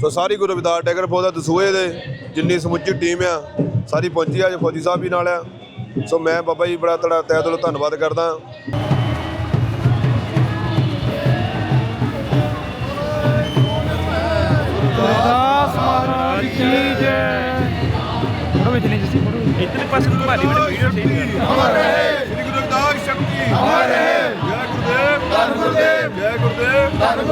ਸੋ ਸਾਰੀ ਗੁਰੂ ਰਵਿਦਾਸ ਟੈਗਰ ਫੌਜ ਦੇ ਦਸੂਏ ਦੇ ਜਿੰਨੀ ਸਮੁੱਚੀ ਟੀਮ ਆ ਸਾਰੀ ਪਹੁੰਚੀ ਆ ਅੱਜ ਫੌਜੀ ਸਾਹਿਬ ਵੀ ਨਾਲ ਆ। ਸੋ ਮੈਂ ਬਾਬਾ ਜੀ ਬੜਾ ਤੜਾ ਤਹਿ ਦਿਲੋਂ ਧੰਨਵਾਦ ਕਰਦਾ। ਜੈ ਜੈ ਗੁਰਦੇਵ ਧੰਨ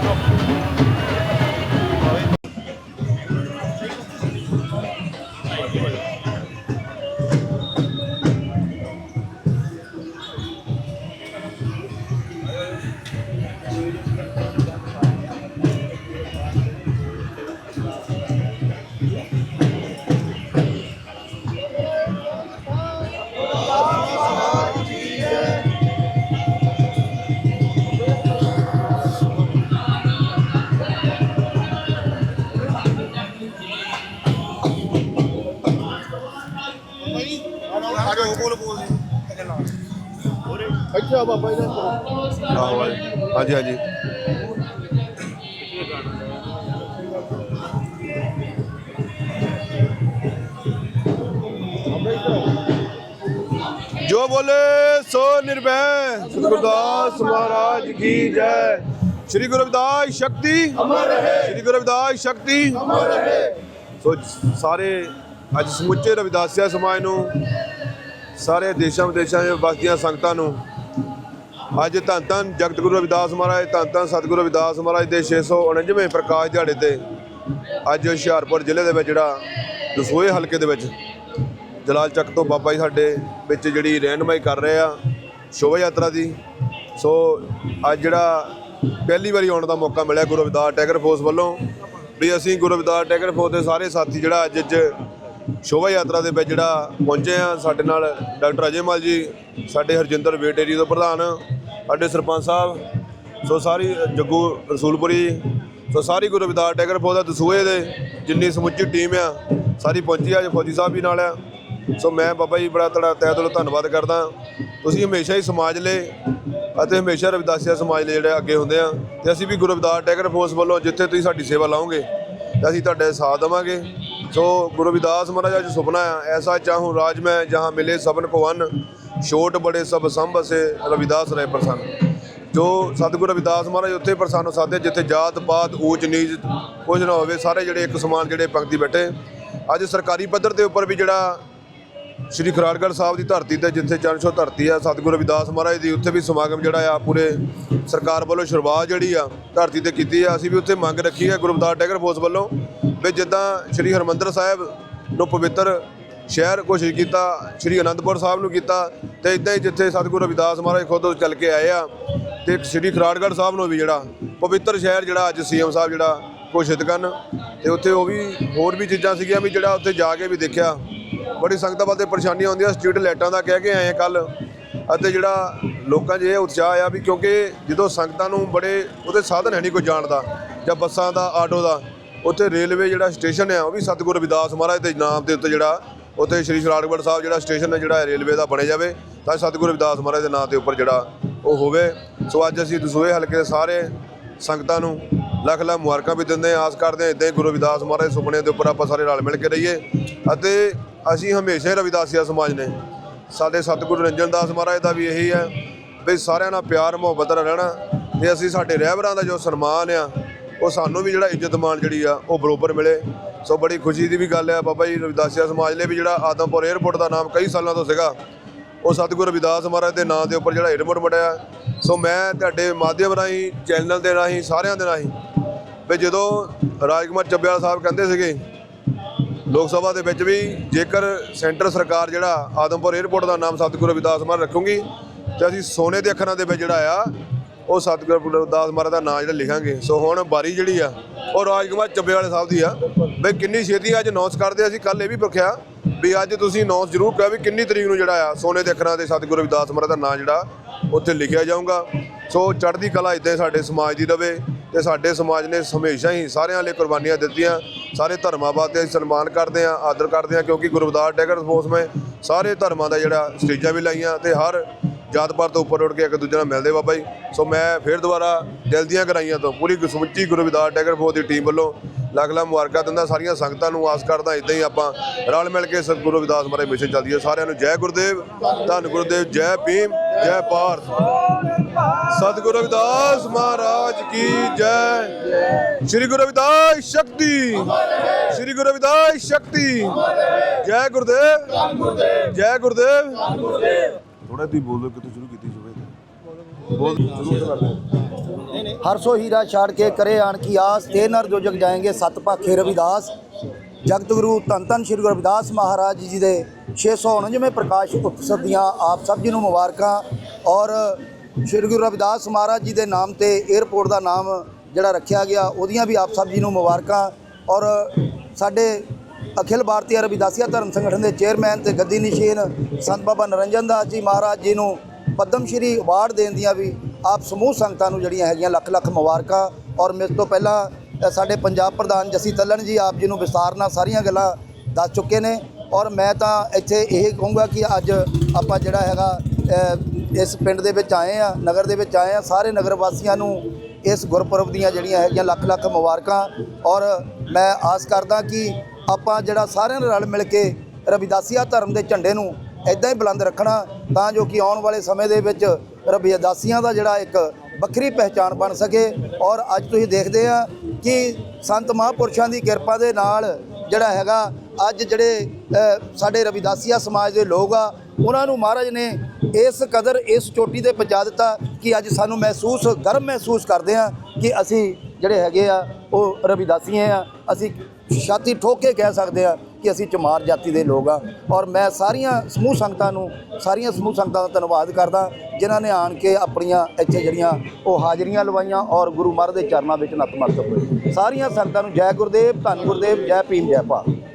Thank. ਆਹੋ ਹਾਂਜੀ ਹਾਂਜੀ। ਜੋ ਬੋਲੇ ਸੋ ਨਿਰਭੈ ਸ੍ਰੀ ਗੁਰਦਾਸ ਮਹਾਰਾਜ ਕੀ ਜੈ। ਸ੍ਰੀ ਗੁਰੂ ਰਵਿਦਾਸ ਸ਼ਕਤੀ। ਅਮਰ ਰਹੇ। ਸ੍ਰੀ ਗੁਰੂ ਰਵਿਦਾਸ ਸ਼ਕਤੀ। ਅਮਰ ਰਹੇ। ਸੋ ਸਾਰੇ ਅੱਜ ਸਮੁੱਚੇ ਰਵਿਦਾਸੀਆ ਸਮਾਜ ਨੂੰ ਸਾਰੇ ਦੇਸ਼ਾਂ ਵਿਦੇਸ਼ਾਂ ਦੇ ਵਸਦੀਆਂ ਸੰਗਤਾਂ ਨੂੰ ਅੱਜ ਧੰਨ ਧੰਨ ਜਗਤ ਗੁਰੂ ਰਵਿਦਾਸ ਮਹਾਰਾਜ, ਧੰਨ ਧੰਨ ਸਤਿਗੁਰੂ ਰਵਿਦਾਸ ਮਹਾਰਾਜ ਦੇ 649ਵੇਂ ਪ੍ਰਕਾਸ਼ ਦਿਹਾੜੇ ਤੇ ਅੱਜ ਹੁਸ਼ਿਆਰਪੁਰ ਜ਼ਿਲ੍ਹੇ ਦੇ ਵਿੱਚ ਜਿਹੜਾ ਦਸੂਹੇ ਹਲਕੇ ਦੇ ਵਿੱਚ ਜਲਾਲ ਚੱਕ ਤੋਂ ਬਾਬਾ ਜੀ ਸਾਡੇ ਵਿੱਚ ਜਿਹੜੀ ਰਹਿਨਮਾਈ ਕਰ ਰਹੇ ਆ, ਸ਼ੋਭਾ ਯਾਤਰਾ ਦੀ। ਸੋ ਅੱਜ ਜਿਹੜਾ ਪਹਿਲੀ ਵਾਰੀ ਆਉਣ ਦਾ ਮੌਕਾ ਮਿਲਿਆ ਗੁਰੂ ਰਵਿਦਾਸ ਟੈਗਰ ਫੋਰਸ ਵੱਲੋਂ। ਵੀ ਅਸੀਂ ਗੁਰੂ ਰਵਿਦਾਸ ਟੈਗਰ ਫੋਰਸ ਦੇ ਸਾਰੇ ਸਾਥੀ ਜਿਹੜਾ ਅੱਜ ਅੱਜ ਸ਼ੋਭਾ ਯਾਤਰਾ ਦੇ ਵਿੱਚ ਜਿਹੜਾ ਪਹੁੰਚੇ ਆ, ਸਾਡੇ ਨਾਲ ਡਾਕਟਰ ਅਜੇ ਮਾਲ ਜੀ, ਸਾਡੇ ਹਰਜਿੰਦਰ ਵੇਟੇਰੀ ਏਰੀਆ ਦੇ ਪ੍ਰਧਾਨ। ਸਾਡੇ ਸਰਪੰਚ ਸਾਹਿਬ, ਸੋ ਸਾਰੀ ਜੱਗੂ ਰਸੂਲਪੁਰੀ, ਸੋ ਸਾਰੀ ਗੁਰੂ ਰਵਿਦਾਸ ਟੈਗਰ ਫੌਜ ਦੇ ਦਸੂਏ ਦੇ, ਜਿੰਨੀ ਸਮੁੱਚੀ ਟੀਮ ਆ, ਸਾਰੀ ਪਹੁੰਚੀ ਆ, ਅੱਜ ਫੌਜੀ ਸਾਹਿਬ ਵੀ ਨਾਲ ਆ। ਸੋ ਮੈਂ ਬਾਬਾ ਜੀ ਬੜਾ ਤੜਾ ਤਹਿ ਦਿਲੋਂ ਧੰਨਵਾਦ ਕਰਦਾ। ਤੁਸੀਂ ਹਮੇਸ਼ਾ ਹੀ ਸਮਾਜ ਲਈ ਅਤੇ ਹਮੇਸ਼ਾ ਰਵਿਦਾਸੀਆ ਸਮਾਜ ਲਈ ਜਿਹੜੇ ਅੱਗੇ ਹੁੰਦੇ ਆ, ਤੇ ਅਸੀਂ ਵੀ ਗੁਰੂ ਰਵਿਦਾਸ ਟੈਗਰ ਫੋਰਸ ਵੱਲੋਂ ਜਿੱਥੇ ਤੁਸੀਂ ਸਾਡੀ ਸੇਵਾ ਲਾਓਗੇ ਤੇ ਅਸੀਂ ਤੁਹਾਡੇ ਸਾਥ ਦੇਵਾਂਗੇ। ਸੋ ਗੁਰੂ ਰਵਿਦਾਸ ਮਹਾਰਾਜ, ਅੱਜ ਸੁਪਨਾ ਆ। ਐਸਾ ਚਾਹੂੰ ਰਾਜ ਮੈਂ, ਜਹਾਂ ਮਿਲੇ ਸਭਨ ਕੋ ਅਨ ਛੋਟ ਬੜੇ ਸਭ ਸੰਭ ਅਸੇ, ਰਵਿਦਾਸ ਰਹੇ ਪ੍ਰਸੰਨ। ਜੋ ਸਤਿਗੁਰੂ ਰਵਿਦਾਸ ਮਹਾਰਾਜ ਉੱਥੇ ਪ੍ਰਸੰਨ ਹੋ ਜਿੱਥੇ ਜਾਤ, ਪਾਤ, ਊਚ, ਨੀਚ ਕੁਝ ਨਾ ਹੋਵੇ, ਸਾਰੇ ਜਿਹੜੇ ਇੱਕ ਸਮਾਨ ਜਿਹੜੇ ਪੰਕਤੀ ਬੈਠੇ। ਅੱਜ ਸਰਕਾਰੀ ਪੱਧਰ ਦੇ ਉੱਪਰ ਵੀ ਜਿਹੜਾ ਸ਼੍ਰੀ ਖਰਾੜਗੜ੍ਹ ਸਾਹਿਬ ਦੀ ਧਰਤੀ ਤੇ, ਜਿੱਥੇ ਚਰਨਛੋ ਧਰਤੀ ਆ, ਸਤਿਗੁਰੂ ਰਵਿਦਾਸ ਮਹਾਰਾਜ ਦੀ ਉੱਥੇ ਵੀ ਸਮਾਗਮ ਜਿਹੜਾ ਆ, ਪੂਰੇ ਸਰਕਾਰ ਵੱਲੋਂ ਸ਼ੁਰੂਆਤ ਜਿਹੜੀ ਆ, ਧਰਤੀ ਤੇ ਕੀਤੀ ਆ। ਅਸੀਂ ਵੀ ਉੱਥੇ ਮੰਗ ਰੱਖੀ ਹੈ ਗੁਰੂ ਰਵਿਦਾਸ ਟੈਗਰ ਫੋਰਸ ਵੱਲੋਂ। ਵੀ ਜਿੱਦਾਂ ਸ਼੍ਰੀ ਹਰਮੰਦਰ ਸਾਹਿਬ ਨੂੰ ਪਵਿੱਤਰ ਸ਼ਹਿਰ ਘੋਸ਼ਿਤ ਕੀਤਾ, ਸ਼੍ਰੀ ਅਨੰਦਪੁਰ ਸਾਹਿਬ ਨੂੰ ਕੀਤਾ ਤੇ ਇਦਾਂ ਹੀ ਜਿੱਥੇ ਸਤਿਗੁਰੂ ਰਵਿਦਾਸ ਮਹਾਰਾਜ ਖੁਦ ਚੱਲ ਕੇ ਆਏ ਆ ਤੇ ਸ਼੍ਰੀ ਖਰਾੜਗੜ੍ਹ ਸਾਹਿਬ ਨੂੰ ਵੀ ਜਿਹੜਾ ਪਵਿੱਤਰ ਸ਼ਹਿਰ ਜਿਹੜਾ ਅੱਜ ਸੀਐਮ ਸਾਹਿਬ ਜਿਹੜਾ ਘੋਸ਼ਿਤ ਕਰਨ ਤੇ ਉੱਥੇ ਉਹ ਵੀ ਹੋਰ ਵੀ ਚੀਜ਼ਾਂ ਸੀਗੀਆਂ ਵੀ ਜਿਹੜਾ ਉੱਥੇ ਜਾ ਕੇ ਵੀ ਦੇਖਿਆ। ਬੜੀ ਸੰਗਤਾਂ ਵੱਲ ਤੇ ਪਰੇਸ਼ਾਨੀਆਂ ਆਉਂਦੀਆਂ, ਸਟਰੀਟ ਲਾਈਟਾਂ ਦਾ ਕਹਿ ਕੇ ਆਏ ਕੱਲ ਅਤੇ ਜਿਹੜਾ ਲੋਕਾਂ 'ਚ ਇਹ ਉਤਸ਼ਾਹ ਆ ਵੀ ਕਿਉਂਕਿ ਜਦੋਂ ਸੰਗਤਾਂ ਨੂੰ ਬੜੇ ਉਹਦੇ ਸਾਧਨ ਹੈ ਨਹੀਂ ਕੋਈ ਜਾਣ ਦਾ ਜਾਂ ਬੱਸਾਂ ਦਾ, ਆਟੋ ਦਾ ਉੱਥੇ ਰੇਲਵੇ ਜਿਹੜਾ ਸਟੇਸ਼ਨ ਆ, ਉਹ ਵੀ ਸਤਿਗੁਰੂ ਰਵਿਦਾਸ ਮਹਾਰਾਜ ਦੇ ਨਾਮ ਦੇ ਉੱਤੇ ਜਿਹੜਾ, ਉੱਥੇ ਸ਼੍ਰੀ ਸ਼ਰਾੜਗੜ੍ਹ ਸਾਹਿਬ ਜਿਹੜਾ ਸਟੇਸ਼ਨ ਹੈ, ਜਿਹੜਾ ਰੇਲਵੇ ਦਾ ਬਣਿਆ ਜਾਵੇ, ਤਾਂ ਸਤਿਗੁਰੂ ਰਵਿਦਾਸ ਮਹਾਰਾਜ ਦੇ ਨਾਮ ਦੇ ਉੱਪਰ ਜਿਹੜਾ ਉਹ ਹੋਵੇ। ਸੋ ਅੱਜ ਅਸੀਂ ਦਸੂਹੇ ਹਲਕੇ ਦੇ ਸਾਰੇ ਸੰਗਤਾਂ ਨੂੰ ਲੱਖ ਲੱਖ ਮੁਬਾਰਕਾਂ ਵੀ ਦਿੰਦੇ ਹਾਂ। ਆਸ ਕਰਦੇ ਹਾਂ ਇਦਾਂ ਹੀ ਗੁਰੂ ਰਵਿਦਾਸ ਮਹਾਰਾਜ ਦੇ ਸੁਪਨੇ ਦੇ ਉੱਪਰ ਆਪਾਂ ਸਾਰੇ ਰਲ ਮਿਲ ਕੇ ਰਹੀਏ। ਅਤੇ ਅਸੀਂ ਹਮੇਸ਼ਾ ਹੀ ਰਵਿਦਾਸੀਆ ਸਮਾਜ ਨੇ। ਸਾਡੇ ਸਤਿਗੁਰੂ ਰੰਜਨ ਦਾਸ ਮਹਾਰਾਜ ਦਾ ਵੀ ਇਹੀ ਹੈ ਵੀ ਸਾਰਿਆਂ ਨਾਲ ਪਿਆਰ ਮੁਹੱਬਤ ਨਾਲ ਰਹਿਣਾ। ਤੇ ਅਸੀਂ ਸਾਡੇ ਰਹਿਬਰਾਂ ਦਾ ਜੋ ਸਨਮਾਨ ਆ ਉਹ ਸਾਨੂੰ ਵੀ ਜਿਹੜਾ ਇੱਜ਼ਤ ਮਾਣ ਜਿਹੜੀ ਆ, ਉਹ ਬਰੋਬਰ ਮਿਲੇ। ਸੋ ਬੜੀ ਖੁਸ਼ੀ ਦੀ ਵੀ ਗੱਲ ਆ। ਬਾਬਾ ਜੀ ਰਵਿਦਾਸਿਆ ਸਮਾਜ ਲਈ ਵੀ ਜਿਹੜਾ ਆਦਮਪੁਰ 에ਅਰਪੋਰਟ ਦਾ ਨਾਮ ਕਈ ਸਾਲਾਂ ਤੋਂ ਸੀਗਾ, ਉਹ ਸਤਿਗੁਰੂ ਰਵਿਦਾਸ ਮਹਾਰਾਜ ਦੇ ਨਾਂ ਦੇ ਉੱਪਰ ਜਿਹੜਾ 에ਅਰਪੋਰਟ ਬਣਿਆ। ਸੋ ਮੈਂ ਤੁਹਾਡੇ ਮਾਧਿਅਮ ਰਾਹੀਂ, ਚੈਨਲ ਦੇ ਰਾਹੀਂ, ਸਾਰਿਆਂ ਦੇ ਰਾਹੀਂ ਵੀ ਜਦੋਂ ਰਾਜਕੁਮਾਰ ਚੱਬਿਆਲ ਸਾਹਿਬ ਕਹਿੰਦੇ ਸੀਗੇ, ਲੋਕ ਸਭਾ ਦੇ ਵਿੱਚ ਵੀ ਜੇਕਰ ਸੈਂਟਰ ਸਰਕਾਰ ਜਿਹੜਾ ਆਦਮਪੁਰ 에ਅਰਪੋਰਟ ਦਾ ਨਾਮ ਸਤਿਗੁਰੂ ਰਵਿਦਾਸ ਮਹਾਰਾਜ ਰੱਖੂਗੀ, ਤੇ ਅਸੀਂ ਸੋਨੇ ਦੇ ਅੱਖਰਾਂ ਦੇ ਵਿੱਚ ਜਿਹੜਾ ਆ ਉਹ ਸਤਿਗੁਰੂ ਰਵਿਦਾਸ ਮਹਾਰਾਜ ਦਾ ਨਾਮ ਜਿਹੜਾ ਲਿਖਾਂਗੇ। ਸੋ ਹੁਣ ਬਾਰੀ ਜਿਹੜੀ ਆ, ਉਹ ਰਾਜਕੁਮਾਰ ਚੱਬੇ ਵਾਲੇ ਸਾਹਿਬ ਦੀ ਆ। ਬਈ ਕਿੰਨੀ ਛੇਤੀ ਅੱਜ ਅਨਾਉਂਸ ਕਰਦੇ ਅਸੀਂ ਕੱਲ ਇਹ ਵੀ ਪੁੱਛਿਆ ਵੀ ਅੱਜ ਤੁਸੀਂ ਅਨਾਉਂਸ ਜ਼ਰੂਰ ਕਰੋ ਵੀ ਕਿੰਨੀ ਤਰੀਕ ਨੂੰ ਜਿਹੜਾ ਆ, ਸੋਨੇ ਦੇ ਅੱਖਰਾਂ ਤੇ ਸਤਿਗੁਰੂ ਰਵਿਦਾਸ ਮਹਾਰਾਜ ਦਾ ਨਾਮ ਜਿਹੜਾ ਉੱਥੇ ਲਿਖਿਆ ਜਾਊਗਾ। ਸੋ ਚੜ੍ਹਦੀ ਕਲਾ ਇਦਾਂ ਸਾਡੇ ਸਮਾਜ ਦੀ ਰਵੇ ਤੇ ਸਾਡੇ ਸਮਾਜ ਨੇ ਹਮੇਸ਼ਾ ਹੀ ਸਾਰਿਆਂ ਲਈ ਕੁਰਬਾਨੀਆਂ ਦਿੱਤੀਆਂ। ਸਾਰੇ ਧਰਮਾਂ ਵਾਸਤੇ ਸਨਮਾਨ ਕਰਦੇ ਹਾਂ, ਆਦਰ ਕਰਦੇ ਹਾਂ ਕਿਉਂਕਿ ਗੁਰਵਦਾਸ ਟੈਗਰ ਸਪੋਰਟਸ ਮੈਂ ਸਾਰੇ ਧਰਮਾਂ ਦਾ ਜਿਹੜਾ ਸਟੇਜਾਂ ਵੀ ਲਾਈਆਂ ਤੇ ਹਰ ਜਾਤ ਪਾਤ ਤੋਂ ਉੱਪਰ ਉੱਠ ਕੇ ਇੱਕ ਦੂਜੇ ਨਾਲ ਮਿਲਦੇ ਬਾਬਾ ਜੀ। ਸੋ ਮੈਂ ਫਿਰ ਦੁਬਾਰਾ ਦਿਲ ਦੀਆਂ ਗਰਾਈਆਂ ਤੋਂ ਪੂਰੀ ਸਮੁੱਚੀ ਗੁਰਬਦਾਸ ਟੈਗਰ ਫੋਰਸ ਦੀ ਟੀਮ ਵੱਲੋਂ ਲੱਖ ਲੱਖ ਮੁਬਾਰਕਾਂ ਦਿੰਦਾ। ਸਾਰੀਆਂ ਸੰਗਤਾਂ ਨੂੰ ਆਸ ਕਰਦਾ ਇਦਾਂ ਹੀ ਆਪਾਂ ਰਲ ਮਿਲ ਕੇ ਸਤਿਗੁਰੂ ਰਵਿਦਾਸ ਮਹਾਰਾਜ ਮਿਸ਼ਨ ਚੱਲਦੀ ਹੈ। ਸਾਰਿਆਂ ਨੂੰ ਜੈ ਗੁਰਦੇਵ, ਧੰਨ ਗੁਰਦੇਵ, ਜੈ ਭੀਮ, ਜੈ ਭਾਰਤ। ਸਤਿਗੁਰੂ ਰਵਿਦਾਸ ਮਹਾਰਾਜ ਕੀ ਜੈ। ਸ੍ਰੀ ਗੁਰੂ ਰਵਿਦਾਸ ਸ਼ਕਤੀ। ਸ੍ਰੀ ਗੁਰੂ ਰਵਿਦਾਸ ਸ਼ਕਤੀ। ਜੈ ਗੁਰਦੇਵ ਜੈ ਗੁਰਦੇਵ। ਥੋੜਾ ਦੀ ਬੋਲੋ ਕਿ ਤੂੰ ਸ਼ੁਰੂ ਕੀਤੀ ਸੁਬੇ ਬੋਲ। ਸ਼ੁਰੂ ਕਰ ਦੇ ਹਰ ਸੋ ਹੀਰਾ ਛਾੜ ਕੇ ਕਰੇ ਆਣ ਕੀ ਆਸ ਤੇ ਨਰ ਜੋ ਜਗ ਜਾਏਂਗੇ ਸਤ ਭਾਖੇ ਰਵਿਦਾਸ। ਜਗਤ ਗੁਰੂ ਧੰਨ ਧੰਨ ਸ੍ਰੀ ਗੁਰੂ ਰਵਿਦਾਸ ਮਹਾਰਾਜ ਜੀ ਦੇ 649ਵੇਂ ਪ੍ਰਕਾਸ਼ ਉਤਸਵ ਦੀਆਂ ਆਪ ਸਭ ਜੀ ਨੂੰ ਮੁਬਾਰਕਾਂ। ਔਰ ਸ੍ਰੀ ਗੁਰੂ ਰਵਿਦਾਸ ਮਹਾਰਾਜ ਜੀ ਦੇ ਨਾਮ ਤੇ 에ਅਰਪੋਰਟ ਦਾ ਨਾਮ ਜਿਹੜਾ ਰੱਖਿਆ ਗਿਆ ਉਹਦੀਆਂ ਵੀ ਆਪ ਸਭ ਜੀ ਨੂੰ ਮੁਬਾਰਕਾਂ। ਔਰ ਸਾਡੇ ਅਖਿਲ ਭਾਰਤੀ ਰਵਿਦਾਸੀਆ ਧਰਮ ਸੰਗਠਨ ਦੇ ਚੇਅਰਮੈਨ ਤੇ ਗੱਦੀ ਨਿਸ਼ੀਨ ਸੰਤ ਬਾਬਾ ਨਰਿੰਦਰ ਦਾਸ ਜੀ ਮਹਾਰਾਜ ਜੀ ਨੂੰ ਪਦਮ ਸ਼੍ਰੀ ਅਵਾਰਡ ਦੇਣ ਦੀਆਂ ਵੀ ਆਪ ਸਮੂਹ ਸੰਗਤਾਂ ਨੂੰ ਜਿਹੜੀਆਂ ਹੈਗੀਆਂ ਲੱਖ ਲੱਖ ਮੁਬਾਰਕਾਂ। ਔਰ ਮੇਰੇ ਤੋਂ ਪਹਿਲਾਂ ਸਾਡੇ ਪੰਜਾਬ ਪ੍ਰਧਾਨ ਜਸੀ ਤੱਲਣ ਜੀ ਆਪ ਜੀ ਨੂੰ ਵਿਸਤਾਰ ਨਾਲ ਸਾਰੀਆਂ ਗੱਲਾਂ ਦੱਸ ਚੁੱਕੇ ਨੇ। ਔਰ ਮੈਂ ਤਾਂ ਇੱਥੇ ਇਹ ਕਹੂੰਗਾ ਕਿ ਅੱਜ ਆਪਾਂ ਜਿਹੜਾ ਹੈਗਾ ਇਸ ਪਿੰਡ ਦੇ ਵਿੱਚ ਆਏ ਆ, ਨਗਰ ਦੇ ਵਿੱਚ ਆਏ ਆ, ਸਾਰੇ ਨਗਰ ਵਾਸੀਆਂ ਨੂੰ ਇਸ ਗੁਰਪੁਰਬ ਦੀਆਂ ਜਿਹੜੀਆਂ ਹੈਗੀਆਂ ਲੱਖ ਲੱਖ ਮੁਬਾਰਕਾਂ। ਔਰ ਮੈਂ ਆਸ ਕਰਦਾ ਕਿ ਆਪਾਂ ਜਿਹੜਾ ਸਾਰਿਆਂ ਨਾਲ ਰਲ ਮਿਲ ਕੇ ਰਵਿਦਾਸੀਆ ਧਰਮ ਦੇ ਝੰਡੇ ਨੂੰ ਇਦਾਂ ਹੀ ਬੁਲੰਦ ਰੱਖਣਾ, ਤਾਂ ਜੋ ਕਿ ਆਉਣ ਵਾਲੇ ਸਮੇਂ ਦੇ ਵਿੱਚ ਰਵਿਦਾਸੀਆਂ ਦਾ ਜਿਹੜਾ ਇੱਕ ਵੱਖਰੀ ਪਹਿਚਾਣ ਬਣ ਸਕੇ। ਔਰ ਅੱਜ ਤੁਸੀਂ ਦੇਖਦੇ ਆ ਕਿ ਸੰਤ ਮਹਾਂਪੁਰਸ਼ਾਂ ਦੀ ਕਿਰਪਾ ਦੇ ਨਾਲ ਜਿਹੜਾ ਹੈਗਾ, ਅੱਜ ਜਿਹੜੇ ਸਾਡੇ ਰਵਿਦਾਸੀਆ ਸਮਾਜ ਦੇ ਲੋਕ ਆ, ਉਹਨਾਂ ਨੂੰ ਮਹਾਰਾਜ ਨੇ ਇਸ ਕਦਰ, ਇਸ ਚੋਟੀ ਤੇ ਪਹੁੰਚਾ ਦਿੱਤਾ ਕਿ ਅੱਜ ਸਾਨੂੰ ਮਹਿਸੂਸ ਗਰਮ ਮਹਿਸੂਸ ਕਰਦੇ ਆ ਕਿ ਅਸੀਂ ਜਿਹੜੇ ਹੈਗੇ ਆ ਉਹ ਰਵਿਦਾਸੀਏ ਆ ਅਸੀਂ ਛਾਤੀ ਠੋਕ ਕੇ ਕਹਿ ਸਕਦੇ ਆ ਕਿ ਅਸੀਂ ਚਮਾਰ ਜਾਤੀ ਦੇ ਲੋਕ ਆ ਔਰ ਮੈਂ ਸਾਰੀਆਂ ਸਮੂਹ ਸੰਗਤਾਂ ਨੂੰ, ਸਾਰੀਆਂ ਸਮੂਹ ਸੰਗਤਾਂ ਦਾ ਧੰਨਵਾਦ ਕਰਦਾ, ਜਿਨ੍ਹਾਂ ਨੇ ਆਣ ਕੇ ਆਪਣੀਆਂ ਇੱਥੇ ਜਿਹੜੀਆਂ ਉਹ ਹਾਜ਼ਰੀਆਂ ਲਵਾਈਆਂ ਔਰ ਗੁਰੂ ਮਹਾਰਾਜ ਦੇ ਚਰਨਾਂ ਵਿੱਚ ਨਤਮਸਤਕ ਹੋਏ ਸਾਰੀਆਂ ਸੰਗਤਾਂ ਨੂੰ ਜੈ ਗੁਰਦੇਵ, ਧੰਨ ਗੁਰਦੇਵ, ਜੈ ਭੀਮ, ਜੈ ਭਾਰਤ।